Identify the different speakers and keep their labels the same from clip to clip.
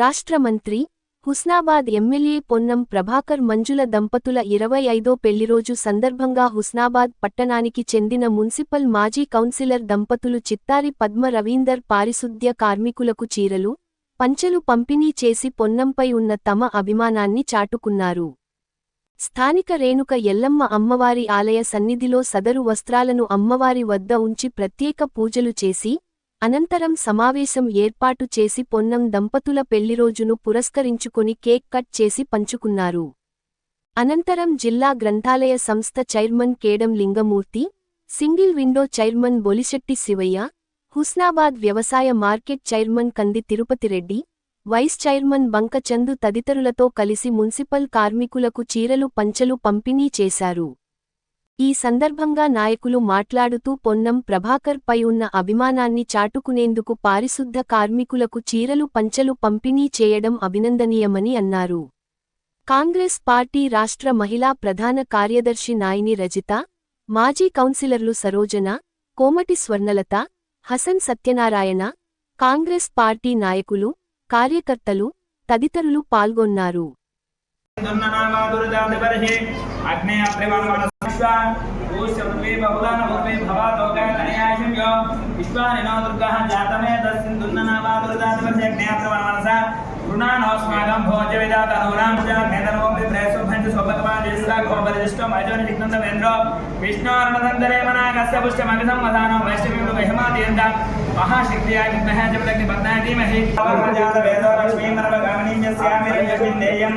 Speaker 1: రాష్ట్ర మంత్రి హుస్నాబాద్ ఎమ్మెల్యే పొన్నం ప్రభాకర్ మంజుల దంపతుల ఇరవై ఐదో పెళ్ళిరోజు సందర్భంగా హుస్నాబాద్ పట్టణానికి చెందిన మున్సిపల్ మాజీ కౌన్సిలర్ దంపతులు చిత్తారి పద్మ రవీందర్ పారిశుద్ధ్య కార్మికులకు చీరలు పంచెలు పంపిణీ చేసి పొన్నంపై ఉన్న తమ అభిమానాన్ని చాటుకున్నారు. స్థానిక రేణుక ఎల్లమ్మ అమ్మవారి ఆలయ సన్నిధిలో సదరు వస్త్రాలను అమ్మవారి వద్ద ఉంచి ప్రత్యేక పూజలు చేసి అనంతరం సమావేశం ఏర్పాటు చేసి పొన్నం దంపతుల పెళ్ళిరోజును పురస్కరించుకుని కేక్ కట్ చేసి పంచుకున్నారు. అనంతరం జిల్లా గ్రంథాలయ సంస్థ chairman Kedam Lingamurthy single window chairman Bolisetti Sivayya Husnabad వ్యవసాయ market chairman Kandi Tirupathi Reddy vice chairman Bankachandu తదితరులతో కలిసి మున్సిపల్ కార్మికులకు చీరలు పంచెలు పంపిణీ చేశారు. ఈ సందర్భంగా నాయకులు మాట్లాడుతూ పొన్నం ప్రభాకర్ పై ఉన్న అభిమానాన్ని చాటుకునేందుకు పారిశుద్ధ కార్మికులకు చీరలు పంచెలు పంపిణీ చేయడం అభినందనీయమని అన్నారు. కాంగ్రెస్ పార్టీ రాష్ట్ర మహిళా ప్రధాన కార్యదర్శి నాయిని రజిత మాజీ కౌన్సిలర్లు సరోజన కోమటి స్వర్ణలత హసన్ సత్యనారాయణ కాంగ్రెస్ పార్టీ నాయకులు కార్యకర్తలు తదితరులు పాల్గొన్నారు.
Speaker 2: विश्वाभूषे बहुदान भूमे भवादोकानयाशम्यो विश्वानिनो दुर्गः जातमे तस्मिन्नुन्ननामादुर्दातमज्ञातमानसा ऋणानोऽस्माकं भोजविदातनूनां च मेदनोऽपि प्रेसुभञ्च स्वपद्मादिष्टाकोपरिष्टमजोनिजिग्नन्दवेन्द्र विष्णोरणधन्दरेमनागस्य पुष्टमगसं वधानं वैष्णवीं महिमातीयन्तां महाशक्त्या विद्महे जपदग्निपत्नाय धीमहि। वेदो लक्ष्मीं सर्वगामिनीं यस्यामिरं
Speaker 3: यस्मिन् देयम्।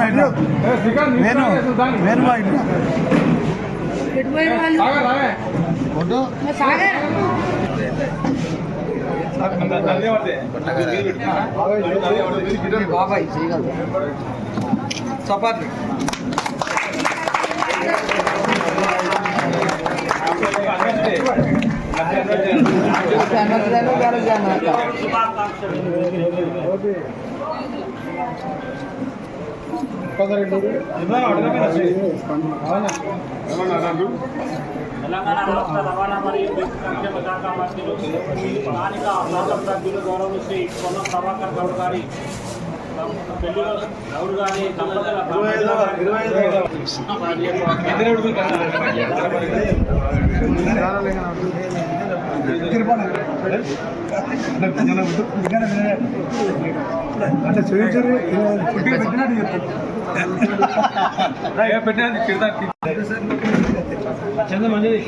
Speaker 3: ఇట్లా వేణు వేణు బా ఇట్లా. ఫోటో? బాబాయ్ చపాతి.
Speaker 4: తెలంగాణ రాష్ట్ర రవాణా మరియు సంక్షేమ శాఖ మంత్రులు స్థానిక ప్రాంత సభ్యులు గౌరవ శ్రీ పొన్నం ప్రభాకర్ గౌడ్ గారి
Speaker 3: అంటే చూపించారు పెట్టినట్టు చెప్తారు పెట్టినట్టు చంద మంచిది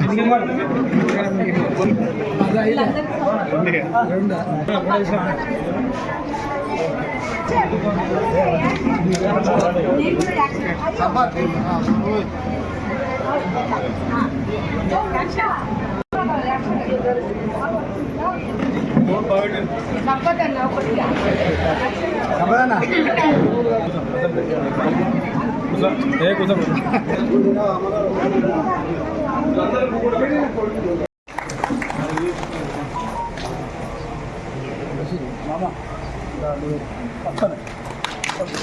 Speaker 3: సంపదన్నా ఏ కుసం కూర్చో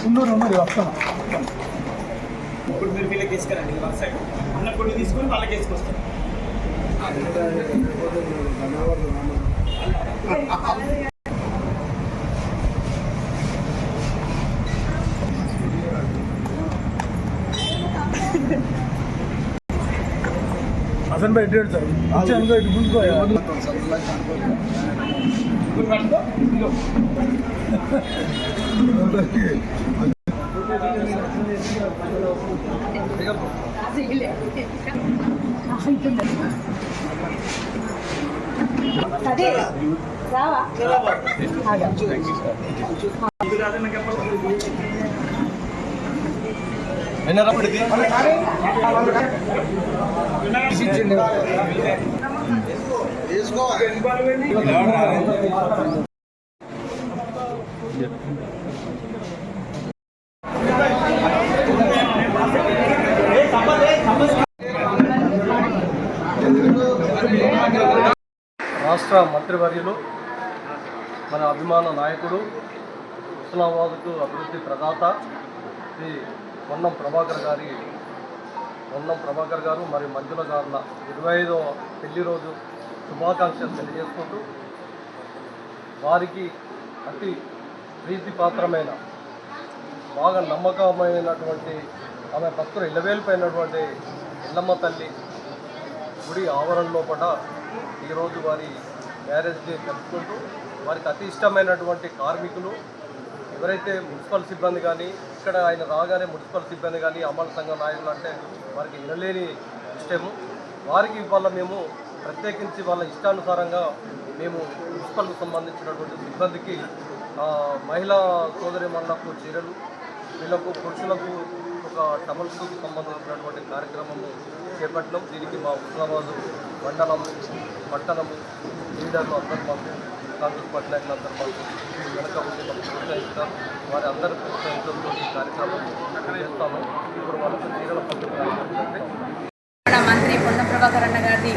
Speaker 3: ఉన్నూరు ఉన్నూరు వస్తాను.
Speaker 2: ఇప్పుడు మీరు వీళ్ళకి తీసుకురండి వన్ సైడ్ అన్న కొన్ని తీసుకొని వాళ్ళకి వేసుకొస్తారు.
Speaker 3: హసన్ భాయ్ ఎటు సార్ అదే రావా ఎన్నరా పడింది
Speaker 5: రాష్ట్ర మంత్రివర్యులు మన అభిమాన నాయకుడు ఇస్లామాబాద్కు అభివృద్ధి ప్రదాత శ్రీ పొన్నం ప్రభాకర్ గారి పొన్నం ప్రభాకర్ గారు మరియు మంజుల గారుల ఇరవై ఐదో పెళ్ళి రోజు శుభాకాంక్షలు తెలియజేసుకుంటూ వారికి అతి ప్రీతిపాత్రమైన బాగా నమ్మకమైనటువంటి ఆమె భక్తులు ఇలవేలిపోయినటువంటి ఎల్లమ్మ తల్లి గుడి ఆవరణ లోపల ఈరోజు వారి మ్యారేజ్ డే జరుపుకుంటూ వారికి అతి ఇష్టమైనటువంటి కార్మికులు ఎవరైతే మున్సిపల్ సిబ్బంది కానీ ఇక్కడ ఆయన రాగానే మున్సిపల్ సిబ్బంది కానీ అమలు సంఘ నాయకులు అంటే వారికి వినలేని ఇష్టము. వారికి ఇవాళ మేము ప్రత్యేకించి వాళ్ళ ఇష్టానుసారంగా మేము మున్సిపల్కు సంబంధించినటువంటి సిబ్బందికి మహిళా సోదరి మనులకు చీరలు వీళ్ళకు పురుషులకు ఒక టమల్స్కు సంబంధించినటువంటి కార్యక్రమము చేపట్టడం దీనికి మా హుస్నాబాదు మండలము పట్టణము లీడర్లు అందరూ మాకు కాంగ్రెస్ పార్టీ నాయకులు అందరూ మాకు వెనక ఉండి మాకు ప్రోత్సహిస్తారు. వారి అందరి ప్రోత్సహించడంతో ఈ కార్యక్రమం చేస్తాము. ఇప్పుడు వాళ్ళకు చీరల పంపిణీ కార్యక్రమం
Speaker 6: మన మంత్రి పొన్న ప్రభాకర్ అన్న గారిది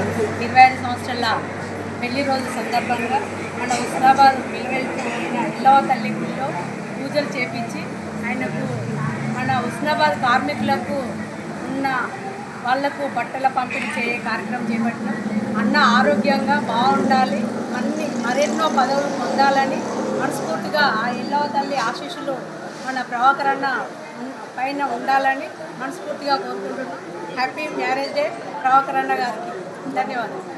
Speaker 6: ఇరవై ఐదు సంవత్సరాల పెళ్ళి రోజు సందర్భంగా మన హుస్నాబాద్ వెలువెళ్తున్న ఇల్లవ తల్లి గుడిలో పూజలు చేపించి ఆయనకు మన హుస్నాబాద్ కార్మికులకు ఉన్న వాళ్ళకు బట్టల పంపిణీ చేయ కార్యక్రమం చేపట్టినాం. అన్న ఆరోగ్యంగా బాగుండాలి అన్ని మరెన్నో పదవులు పొందాలని మనస్ఫూర్తిగా ఆ ఇల్లవ తల్లి ఆశీస్సులు మన ప్రభాకర్ అన్న పైన ఉండాలని మనస్ఫూర్తిగా కోరుకుంటున్నాం. హ్యాపీ మ్యారేజ్ డే ప్రభాకర్ అన్న గారికి. ధన్యవాదాలు.